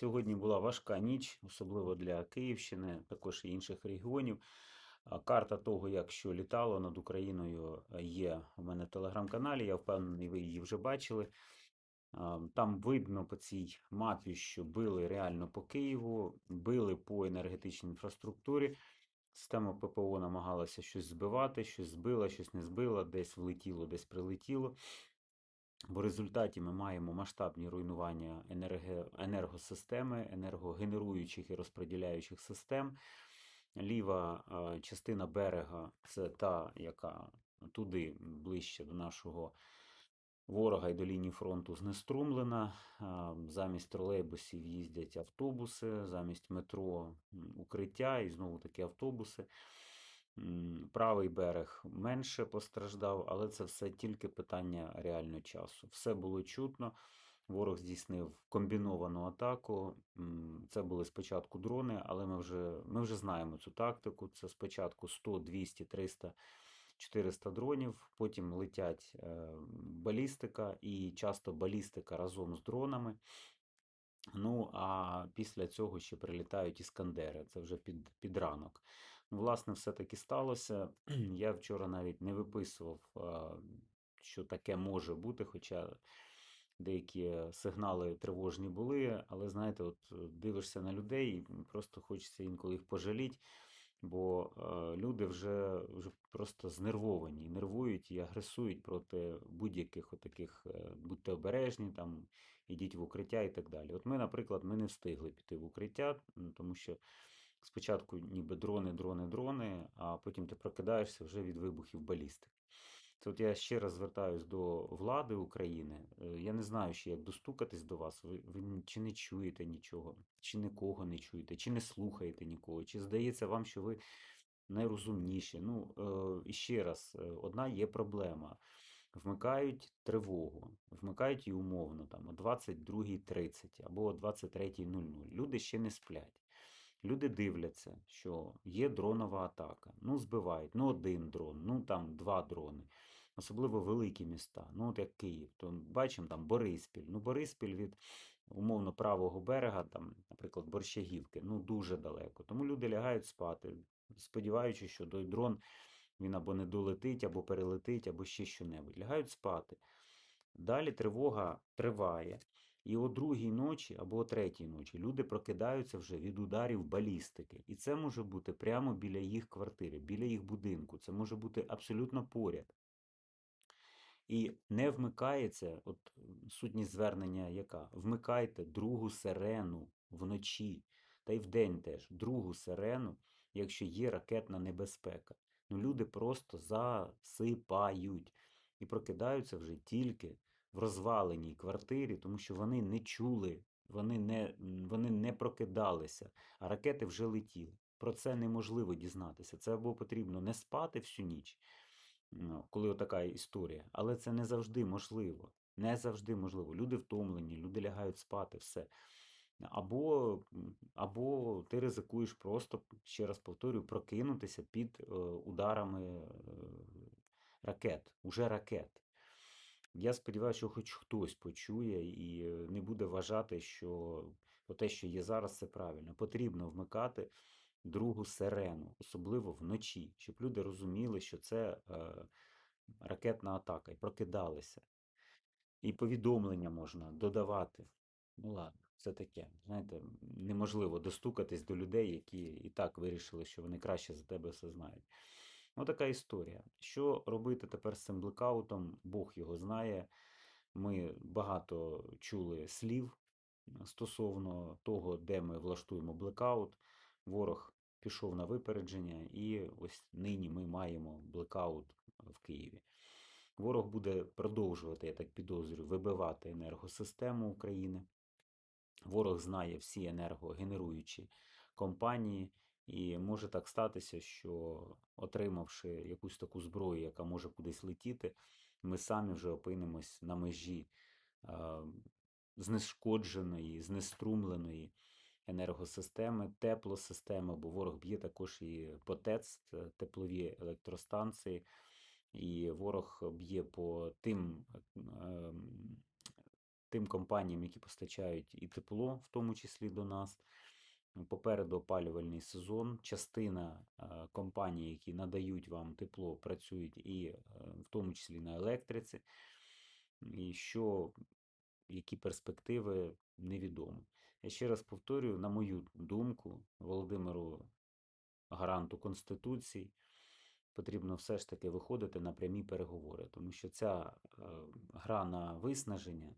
Сьогодні була важка ніч, особливо для Київщини, також і інших регіонів. Карта того, як що літало над Україною, е, є у мене в телеграм-каналі. Я впевнений, ви її вже бачили. Там видно по цій мапі, що били реально по Києву, били по енергетичній інфраструктурі. Система ППО намагалася щось збивати, щось збила, щось не збила, десь влетіло, десь прилетіло. В результаті ми маємо масштабні руйнування енерго, енергосистеми, енергогенеруючих і розподіляючих систем. Ліва е, частина берега це та, яка туди ближче до нашого ворога і до лінії фронту знеструмлена. А, Замість тролейбусів їздять автобуси, замість метро укриття і знову таки автобуси. Правий берег менше постраждав, але це все тільки питання реально часу. Все було чутно. Ворог здійснив комбіновану атаку. Це були спочатку дрони, але ми вже, ми вже знаємо цю тактику. Це спочатку 100, 200, 300, 400 дронів, потім летять е, балістика, і часто балістика разом з дронами. Ну, а після цього ще прилітають іскандери. Це вже під, під ранок. Власне, все таки сталося. Я вчора навіть не виписував, що таке може бути, хоча деякі сигнали тривожні були. Але знаєте, от е, дивишся на людей, і просто хочеться інколи їх пожаліти, бо е, люди вже, вже просто знервовані, нервують і агресують проти будь-яких отаких, е, будьте обережні, там, ідіть в укриття і так далі. От ми, наприклад, ми не встигли піти в укриття, тому що спочатку ніби дрони, дрони, дрони, а потім ти прокидаєшся вже від вибухів балістик. От я ще раз звертаюсь до влади України. Е, Я не знаю ще, як достукатись до вас. Ви, ви чи не чуєте нічого, чи нікого не чуєте, чи не слухаєте нікого, чи здається вам, що ви найрозумніші. Ну, е, і ще раз, е, одна є проблема. Вмикають тривогу, вмикають її умовно там о 22.30 або о 23.00. Люди ще не сплять. Люди дивляться, що є дронова атака. Ну, збивають, ну один дрон, ну там два дрони. Особливо великі міста, ну от як Київ, то бачимо там Бориспіль. Ну, Бориспіль від умовно правого берега, там, наприклад, Борщагівки, ну дуже далеко. Тому люди лягають спати, сподіваючись, що той дрон він або не долетить, або перелетить, або ще що-небудь. Лягають спати. Далі тривога триває. І о другій ночі або о третій ночі люди прокидаються вже від ударів балістики. І це може бути прямо біля їх квартири, біля їх будинку. Це може бути абсолютно поряд. І не вмикається, от сутність звернення яка? Вмикайте другу сирену вночі, та й вдень теж, другу сирену, якщо є ракетна небезпека. Ну, люди просто засипають і прокидаються вже тільки в розваленій квартирі, тому що вони не чули, вони не, вони не прокидалися, а ракети вже летіли. Про це неможливо дізнатися. Це або потрібно не спати всю ніч, ну, коли така історія, але це не завжди можливо. Не завжди можливо. Люди втомлені, люди лягають спати, все. Або, або ти ризикуєш просто, ще раз повторюю, прокинутися під е, ударами е, ракет, уже ракет. Я сподіваюся, що хоч хтось почує і е, не буде вважати, що те, що є зараз, це правильно. Потрібно вмикати другу сирену, особливо вночі, щоб люди розуміли, що це е, ракетна атака, і прокидалися. І повідомлення можна додавати. Ну ладно, це таке. Знаєте, неможливо достукатись до людей, які і так вирішили, що вони краще за тебе все знають. Ну, така історія. Що робити тепер з цим блекаутом? Бог його знає. Ми багато чули слів стосовно того, де ми влаштуємо блекаут. Ворог пішов на випередження, і ось нині ми маємо блекаут в Києві. Ворог буде продовжувати, я так підозрюю, вибивати енергосистему України. Ворог знає всі енергогенеруючі компанії, і може так статися, що отримавши якусь таку зброю, яка може кудись летіти, ми самі вже опинимось на межі а, знешкодженої, знеструмленої енергосистеми, теплосистеми, бо ворог б'є також і по ТЕЦ, теплові електростанції, і ворог б'є по тим ем, тим компаніям, які постачають і тепло, в тому числі до нас. Попереду опалювальний сезон. Частина компаній, які надають вам тепло, працюють і е, в тому числі на електриці. І що, які перспективи, невідомо. Я ще раз повторюю, на мою думку, Володимиру гаранту Конституції, потрібно все ж таки виходити на прямі переговори, тому що ця е, гра на виснаження,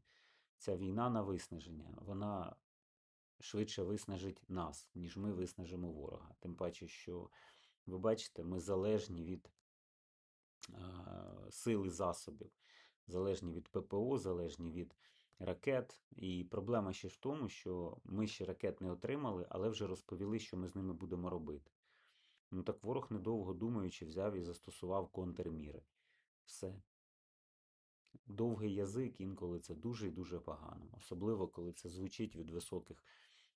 ця війна на виснаження, вона швидше виснажить нас, ніж ми виснажимо ворога. Тим паче, що ви бачите, ми залежні від е, сил засобів, залежні від ППО, залежні від ракет. І проблема ще в тому, що ми ще ракет не отримали, але вже розповіли, що ми з ними будемо робити. Ну так ворог, недовго думаючи, взяв і застосував контрміри. Все. Довгий язик інколи це дуже і дуже погано, особливо коли це звучить від високих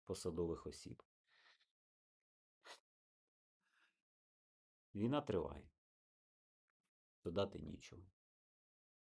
посадових осіб. Війна триває. Додати нічого.